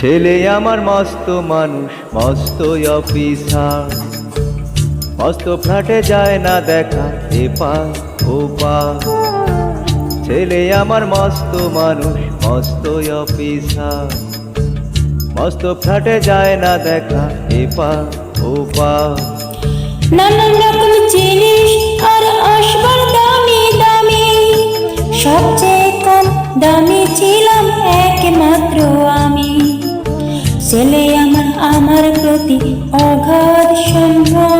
ছেলে আমার মস্ত মানুষ মস্ত অফিসার। মস্ত ফ্ল্যাটে যায় না দেখা, এ পা, ও পা। ছেলে আমার মস্ত মানুষ মস্ত অফিসার। মস্ত ফ্ল্যাটে যায় না দেখা, এ পা, ও পা। নানান রকম জিনিস আর আসবার দামি দামি, সবচেয়ে কম দামি ছিলাম একমাত্র ছেলে আমার আমার প্রতি অগাধ সম্ভ্রম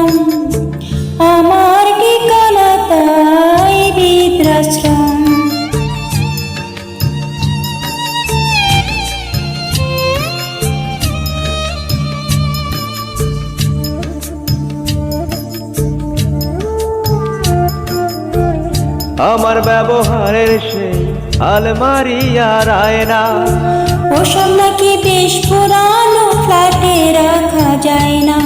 আমার ব্যবহারের সেই আলমারি আর আয়না। ওসব নাকি বেশ পুরানো ফ্ল্যাটে রাখা যায় না।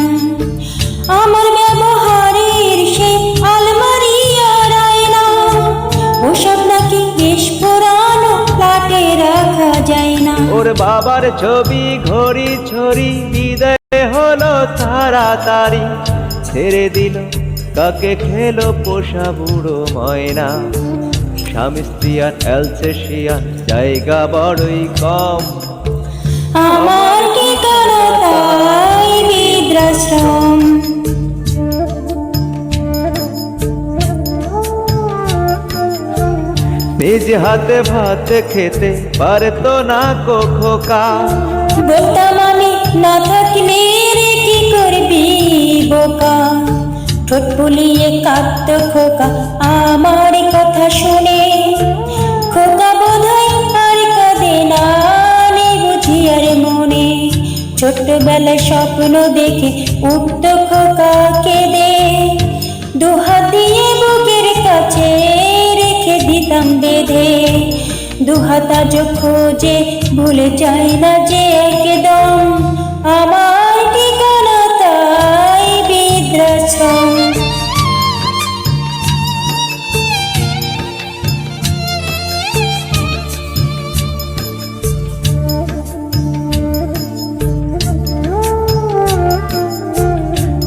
আমার ব্যবহারের সেই আলমারি আর আয়না। ওসব নাকি বেশ পুরানো ফ্ল্যাটে রাখা যায় না। ওর বাবার ছবি ঘড়ি ছড়ি বিদায় হলো তাড়াতাড়ি। ছেড়ে দিল কাকে খেলো পোষা বুড়ো ময়না? স্বামী স্ত্রী আর অ্যালসেশিয়ান জায়গা বড়ই কম। আমার ঠিকানা তাই বৃদ্ধাশ্রম? নিজ হাতে ভাত খেতে পারতো না কো খোকা। বলতাম আমি না থাকলে রে কি করবি বোকা ঠোঁট ফুলিয়ে কাঁদত খোকা, আমার কথা শুনে। খোকা বোধহয় আর কাঁদে না বুঝি আর মনে। ছোট্টবেলায় স্বপ্ন দেখে উঠত খোকা কেঁদে। দুহাত দিয়ে বুকের কাছে রেখে দিতাম বেঁধে। দুহাত খোঁজে, ভুলে যায় না যে একদম।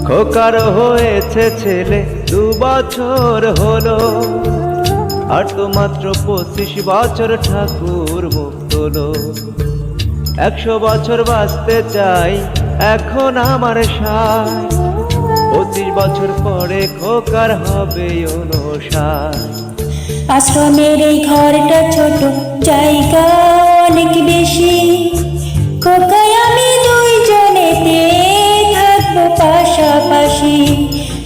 খোকার হয়েছে ছেলে, দু বছর হলো। আর তো মাত্র পঁচিশ বছর ঠাকুর মুখ তোলো একশো বছর বাঁচতে চাই, এখন আমার সায়। পঁচিশ বছর পরে খোকার হবে অনুসার আশ্রমের এই ঘরটা ছোট, জায়গা অনেক বেশি। খোকায় আমি